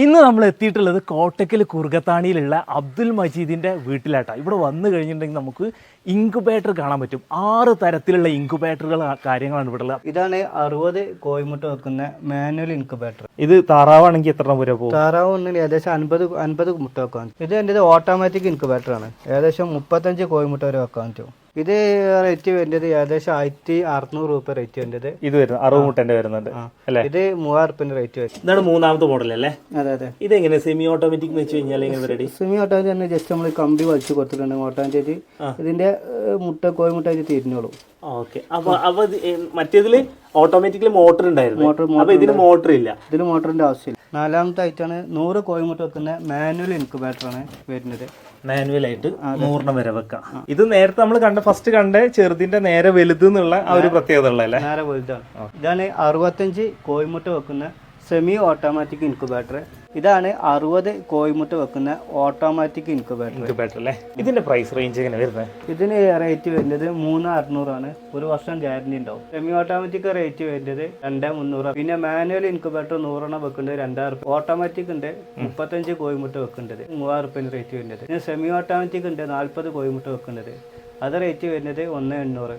ഇന്ന് നമ്മൾ എത്തിയിട്ടുള്ളത് കോട്ടക്കൽ കുറുകത്താണിയിലുള്ള അബ്ദുൽ മജീദിന്റെ വീട്ടിലാട്ടാ. ഇവിടെ വന്നു കഴിഞ്ഞിട്ടുണ്ടെങ്കിൽ നമുക്ക് ഇൻക്യുബേറ്റർ കാണാൻ പറ്റും. ആറ് തരത്തിലുള്ള ഇൻക്യുബേറ്ററുകൾ കാര്യങ്ങളാണ് ഇവിടെ ഉള്ളത്. ഇതാണ് അറുപത് കോഴിമുട്ട വെക്കുന്ന മാനുവൽ ഇൻക്യുബേറ്റർ ഇത് താറാവാണെങ്കിൽ എത്ര വരെ പോകും? താറാവ് ഏകദേശം അൻപത് അൻപത് മുട്ട വെക്കാൻ ഇത് എന്റെ ഓട്ടോമാറ്റിക് ഇൻക്യുബേറ്റർ ആണ്. ഏകദേശം മുപ്പത്തഞ്ച് കോയിമുട്ട വരെ വെക്കാൻ പറ്റും. ഇത് റേറ്റ് വരുന്നത് ഏകദേശം ആയിരത്തി അറുന്നൂറ് രൂപ റേറ്റ് വരുന്നത്. ഇത് വരുന്നത് അറുപത് മുട്ടന്റെ വരുന്നുണ്ട് അല്ലേ? ഇത് മൂവായിരം റേറ്റ് വരും. ഇതാണ് മൂന്നാമത്തെ മോഡൽ അല്ലേ? അതെ അതെ. ഇത് എങ്ങനെ സെമി ഓട്ടോമാറ്റിക് വെച്ച് കഴിഞ്ഞാൽ എങ്ങനെ റെഡി സെമി ഓട്ടോമാറ്റിക് തന്നെ ജസ്റ്റ് നമ്മൾ കമ്പി വലിച്ചു കൊടുത്തിട്ടുണ്ട് ഓട്ടോമാറ്റിക് ഇതിന്റെ മുട്ട കോഴി മുട്ട കോഴിമുട്ട ആയിട്ട് തിരിഞ്ഞോളൂ ഓക്കെ. അപ്പൊ അപ്പൊ ഇത് മറ്റേതിൽ ഓട്ടോമാറ്റിക്കലി മോട്ടർ ഉണ്ടായിരുന്നു. മോട്ടർ അപ്പൊ ഇതിന് മോട്ടർ ഇല്ല. ഇതിന് മോട്ടറിന്റെ ആവശ്യമില്ല. നാലാമത്തെ ആയിട്ടാണ് നൂറ് കോഴിമുട്ട വെക്കുന്ന മാനുവൽ ഇൻക്യുബേറ്റർ ആണ് വരുന്നത് മാനുവൽ ആയിട്ട് നൂറിന് വരെ വെക്കാം. ഇത് നേരത്തെ നമ്മൾ കണ്ട ഫസ്റ്റ് കണ്ട ചെറുതിന്റെ നേരെ വലുത് എന്നുള്ള ആ ഒരു പ്രത്യേകത ഉള്ളതല്ലേ? നേരെ വലുതാണ്. ഇതാണ് അറുപത്തഞ്ച് കോഴിമുട്ട വെക്കുന്ന സെമി ഓട്ടോമാറ്റിക് ഇൻക്യുബേറ്റർ ഇതാണ് അറുപത് കോയിമുട്ട വെക്കുന്ന ഓട്ടോമാറ്റിക് ഇൻക്യുബേറ്റർ ഇൻക്യുബേറ്റർ അല്ലേ? ഇതിന്റെ പ്രൈസ് റേഞ്ച് എങ്ങനെ വരുന്നത് ഇതിന് റേറ്റ് വരുന്നത് മൂന്ന് അറുന്നൂറാണ് ഒരു വർഷം ഗ്യാരണ്ടി ഉണ്ടാവും. സെമി ഓട്ടോമാറ്റിക് റേറ്റ് വരുന്നത് രണ്ട് മുന്നൂറ് പിന്നെ മാനുവൽ ഇൻക്യുബേറ്റർ നൂറെണ്ണം വെക്കുന്നത് രണ്ടായിരം റുപ്യ. ഓട്ടോമാറ്റിക് ഉണ്ട് മുപ്പത്തഞ്ച് കോയിമുട്ട വെക്കേണ്ടത് മൂവായിരം റുപ്യ റേറ്റ് വരുന്നത്. പിന്നെ സെമി ഓട്ടോമാറ്റിക് ഉണ്ട് നാൽപ്പത് കോയിമുട്ട വെക്കുന്നത് അത് റേറ്റ് വരുന്നത് ഒന്ന് എണ്ണൂറ്.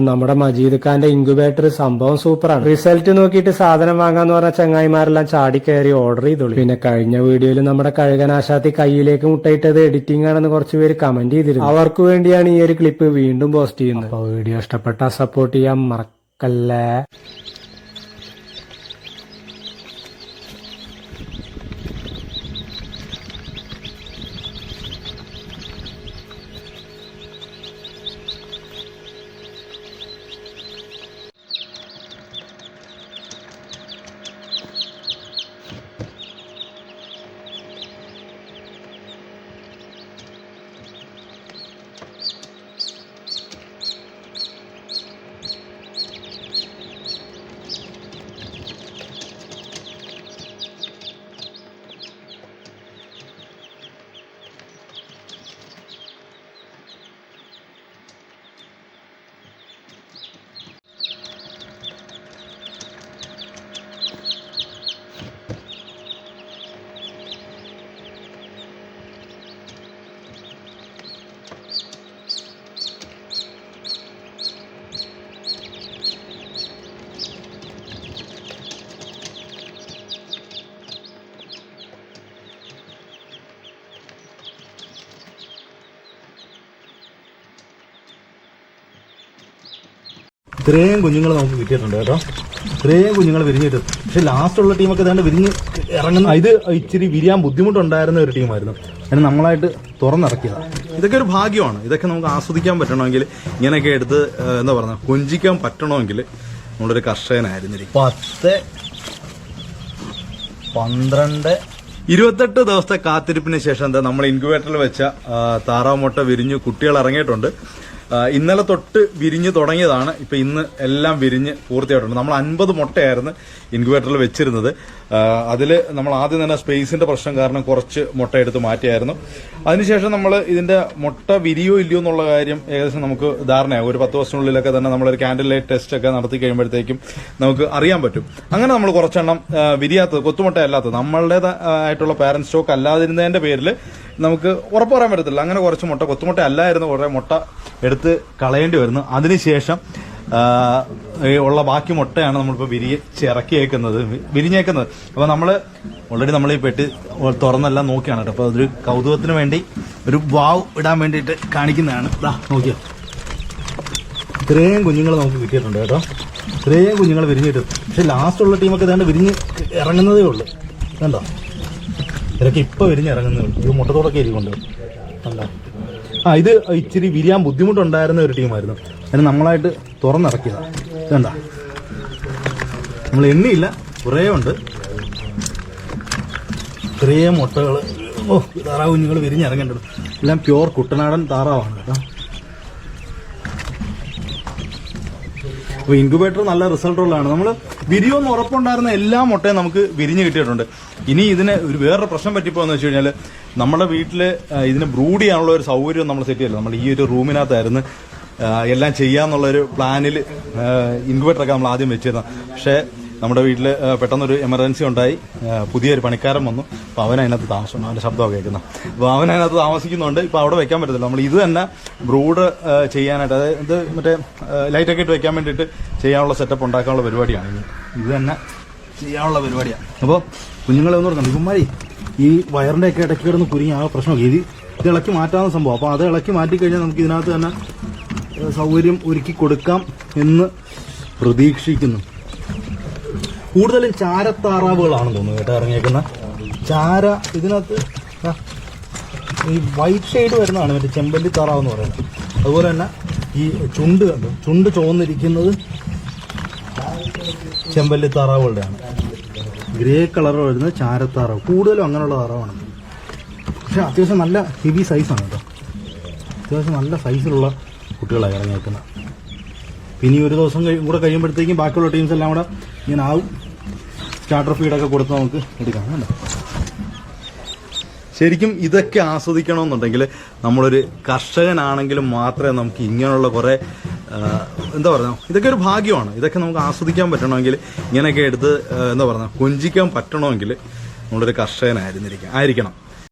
നമ്മുടെ മജീദ് ഖാന്റെ ഇൻക്യുബേറ്റർ സംഭവം സൂപ്പറാണ്. റിസൾട്ട് നോക്കിയിട്ട് സാധനം വാങ്ങാന്ന് പറഞ്ഞ ചങ്ങായിമാരെല്ലാം ചാടി കയറി ഓർഡർ ചെയ്തോളൂ. പിന്നെ കഴിഞ്ഞ വീഡിയോയിൽ നമ്മുടെ കഴുകനാശാത്തി കയ്യിലേക്ക് മുട്ടയിട്ടത് എഡിറ്റിംഗ് ആണെന്ന് കുറച്ച് പേര് കമന്റ് ചെയ്തിരുന്നു. അവർക്ക് വേണ്ടിയാണ് ഈ ഒരു ക്ലിപ്പ് വീണ്ടും പോസ്റ്റ് ചെയ്യുന്നത്. വീഡിയോ ഇഷ്ടപ്പെട്ടാൽ സപ്പോർട്ട് ചെയ്യാൻ മറക്കല്ലേ. ഇത്രയും കുഞ്ഞുങ്ങൾ നമുക്ക് കിട്ടിയിട്ടുണ്ട് കേട്ടോ. ഇത്രയും കുഞ്ഞുങ്ങൾ വിരിഞ്ഞിട്ട്. പക്ഷെ ലാസ്റ്റ് ഉള്ള ടീമൊക്കെ ഏതാണ്ട് വിരിഞ്ഞ് ഇറങ്ങുന്ന ഇത് ഇച്ചിരി വിരിയാൻ ബുദ്ധിമുട്ടുണ്ടായിരുന്ന ഒരു ടീമായിരുന്നു അതിന് നമ്മളായിട്ട് തുറന്നിറക്കിയതാണ് ഇതൊക്കെ ഒരു ഭാഗ്യമാണ്. ഇതൊക്കെ നമുക്ക് ആസ്വദിക്കാൻ പറ്റണമെങ്കിൽ ഇങ്ങനെയൊക്കെ എടുത്ത് എന്താ പറയുക കൊഞ്ചിക്കാൻ പറ്റണമെങ്കിൽ നമ്മളൊരു കർഷകനായിരുന്നിരിക്കും. പത്ത് പന്ത്രണ്ട് ഇരുപത്തെട്ട് ദിവസത്തെ കാത്തിരിപ്പിന് ശേഷം എന്താ നമ്മൾ ഇൻക്യുബേറ്ററിൽ വെച്ച താറാമുട്ട വിരിഞ്ഞു കുട്ടികൾ ഇറങ്ങിയിട്ടുണ്ട്. ഇന്നലെ തൊട്ട് വിരിഞ്ഞ് തുടങ്ങിയതാണ്. ഇപ്പൊ ഇന്ന് എല്ലാം വിരിഞ്ഞ് പൂർത്തിയായിട്ടുണ്ട്. നമ്മൾ അൻപത് മുട്ടയായിരുന്നു ഇൻക്യുബേറ്ററിൽ വെച്ചിരുന്നത്. അതിൽ നമ്മൾ ആദ്യം തന്നെ സ്പേസിന്റെ പ്രശ്നം കാരണം കുറച്ച് മുട്ട എടുത്ത് മാറ്റിയായിരുന്നു. അതിനുശേഷം നമ്മൾ ഇതിന്റെ മുട്ട വിരിയോ ഇല്ലയോ എന്നുള്ള കാര്യം ഏകദേശം നമുക്ക് ധാരണയാകും ഒരു പത്ത് വർഷത്തിനുള്ളിലൊക്കെ തന്നെ നമ്മളൊരു ക്യാൻഡിൽ ലൈറ്റ് ടെസ്റ്റ് ഒക്കെ നടത്തി കഴിയുമ്പോഴത്തേക്കും നമുക്ക് അറിയാൻ പറ്റും. അങ്ങനെ നമ്മൾ കുറച്ചെണ്ണം വിരിയാത്തത് കൊത്തുമുട്ട അല്ലാത്തത് നമ്മളുടേതായിട്ടുള്ള പാരന്റ് സ്റ്റോക്ക് അല്ലാതിരുന്നതിന്റെ പേരിൽ നമുക്ക് ഉറപ്പ് പറയാൻ പറ്റത്തില്ല. അങ്ങനെ കുറച്ച് മുട്ട കൊത്തുമുട്ട അല്ലായിരുന്നു കുറെ മുട്ട എടുത്ത് കളയേണ്ടി വരുന്നു. അതിനുശേഷം ഉള്ള ബാക്കി മുട്ടയാണ് നമ്മളിപ്പോൾ വിരിച്ച് ഇറക്കിയേക്കുന്നത് വി- വിരിഞ്ഞേക്കുന്നത്. അപ്പോൾ നമ്മൾ ഓൾറെഡി നമ്മൾ ഈ പെട്ടി തുറന്നെല്ലാം നോക്കിയാണ് കേട്ടോ. അപ്പോൾ അതൊരു കൗതുകത്തിന് വേണ്ടി ഒരു വാവ് ഇടാൻ വേണ്ടിയിട്ട് കാണിക്കുന്നതാണ്. ഇതാ നോക്കിയോ? ഇത്രയും കുഞ്ഞുങ്ങൾ നമുക്ക് കിട്ടിയിട്ടുണ്ട് കേട്ടോ. ഇത്രയും കുഞ്ഞുങ്ങൾ വിരിഞ്ഞിട്ട്. പക്ഷെ ലാസ്റ്റുള്ള ടീമൊക്കെ ഇതാണ്ട് വിരിഞ്ഞ് ഇറങ്ങുന്നതേ ഉള്ളൂ. കണ്ടോ? ഇതൊക്കെ ഇപ്പൊ വിരിഞ്ഞിറങ്ങുന്നേ ഉള്ളൂ ഇത് മുട്ടത്തോടൊക്കെ ഇരിക്കുന്നുണ്ട് കണ്ടോ? ആ ഇത് ഇച്ചിരി വിരിയാൻ ബുദ്ധിമുട്ടുണ്ടായിരുന്ന ഒരു ടീമായിരുന്നു. അതിന് നമ്മളായിട്ട് തുറന്നിറക്കിയതാണ് കണ്ട? നമ്മൾ എണ്ണിയില്ല. കുറേ ഉണ്ട്. ഇത്രയും മുട്ടകൾ ഓ താറാവ് കുഞ്ഞുങ്ങൾ വിരിഞ്ഞിറങ്ങേണ്ടത് എല്ലാം പ്യുവർ കുട്ടനാടൻ താറാവാണ് കേട്ടോ. അപ്പോൾ ഇൻക്യുബേറ്റർ നല്ല റിസൾട്ടുള്ളതാണ് നമ്മൾ വിരിയോന്ന് ഉറപ്പുണ്ടായിരുന്ന എല്ലാ മുട്ടയും നമുക്ക് വിരിഞ്ഞ് കിട്ടിയിട്ടുണ്ട്. ഇനി ഇതിന് ഒരു വേറൊരു പ്രശ്നം പറ്റിപ്പോന്ന് വെച്ച് കഴിഞ്ഞാൽ നമ്മുടെ വീട്ടിൽ ഇതിന് ബ്രൂഡ് ചെയ്യാനുള്ള ഒരു സൗകര്യം നമ്മൾ സെറ്റ് ചെയ്യില്ല. നമ്മൾ ഈ ഒരു റൂമിനകത്തായിരുന്നു എല്ലാം ചെയ്യാന്നുള്ളൊരു പ്ലാനിൽ ഇൻക്യുബേറ്ററൊക്കെ നമ്മൾ ആദ്യം വെച്ചിരുന്നത്. പക്ഷേ നമ്മുടെ വീട്ടിൽ പെട്ടെന്നൊരു എമർജൻസി ഉണ്ടായി. പുതിയൊരു പണിക്കാരൻ വന്നു. അപ്പോൾ അവൻ അതിനകത്ത് താമസം അവന്റെ ശബ്ദമൊക്കെ കേൾക്കുന്നത് അപ്പോൾ അവൻ അതിനകത്ത് താമസിക്കുന്നുണ്ട്. ഇപ്പോൾ അവിടെ വെക്കാൻ പറ്റത്തില്ല. നമ്മൾ ഇത് തന്നെ ബ്രൂഡ് ചെയ്യാനായിട്ട് അതായത് ഇത് മറ്റേ ലൈറ്റൊക്കെ ഇട്ട് വെക്കാൻ വേണ്ടിയിട്ട് ചെയ്യാനുള്ള സെറ്റപ്പ് ഉണ്ടാക്കാനുള്ള പരിപാടിയാണ് ഇത്. തന്നെ ചെയ്യാനുള്ള പരിപാടിയാണ്. അപ്പോൾ കുഞ്ഞുങ്ങളെ ഒന്ന് പറഞ്ഞു ഇവന്മാരി ഈ വയറിന്റെ ഒക്കെ ഇടയ്ക്ക് കിടന്ന് കുരുങ്ങി ആ പ്രശ്നമൊക്കെ ഇത് ഇത് ഇളക്കി മാറ്റാവുന്ന സംഭവം. അപ്പോൾ അത് ഇളക്കി മാറ്റി കഴിഞ്ഞാൽ നമുക്ക് ഇതിനകത്ത് തന്നെ സൗകര്യം ഒരുക്കി കൊടുക്കാം എന്ന് പ്രതീക്ഷിക്കുന്നു. കൂടുതലും ചാരത്താറാവുകളാണെന്ന് തോന്നുന്നു കേട്ടോ ഇറങ്ങിയേക്കുന്ന. ചാര ഇതിനകത്ത് ഈ വൈറ്റ് ഷെയ്ഡ് വരുന്നതാണ് മറ്റേ ചെമ്പല്ലി താറാവ് എന്ന് പറയുന്നത്. അതുപോലെ തന്നെ ഈ ചുണ്ട് കണ്ടു? ചുണ്ട് ചുവന്നിരിക്കുന്നത് ചെമ്പല്ലി താറാവുകളുടെയാണ്. ഗ്രേ കളർ വരുന്നത് ചാരത്താറാവ്. കൂടുതലും അങ്ങനെയുള്ള താറാവാണ്. പക്ഷെ അത്യാവശ്യം നല്ല ഹെവി സൈസാണ് കേട്ടോ. അത്യാവശ്യം നല്ല സൈസിലുള്ള കുട്ടികളാണ് ഇറങ്ങിയേക്കുന്നത്. പിന്നെ ഒരു ദിവസം കൂടെ കഴിയുമ്പോഴത്തേക്കും ബാക്കിയുള്ള ടീംസ് എല്ലാം കൂടെ ഇങ്ങനെ ആവും. സ്റ്റാർട്ടർ ഫീഡൊക്കെ കൊടുത്ത് നമുക്ക് എടുക്കാം കണ്ടോ? ശരിക്കും ഇതൊക്കെ ആസ്വദിക്കണമെന്നുണ്ടെങ്കിൽ നമ്മളൊരു കർഷകനാണെങ്കിലും മാത്രമേ നമുക്ക് ഇങ്ങനെയുള്ള കുറേ എന്താ പറയുക ഇതൊക്കെ ഒരു ഭാഗ്യമാണ്. ഇതൊക്കെ നമുക്ക് ആസ്വദിക്കാൻ പറ്റണമെങ്കിൽ ഇങ്ങനെയൊക്കെ എടുത്ത് എന്താ പറയുക കൊഞ്ചിക്കാൻ പറ്റണമെങ്കിൽ നമ്മളൊരു കർഷകനായിരുന്നിരിക്കും ആയിരിക്കണം.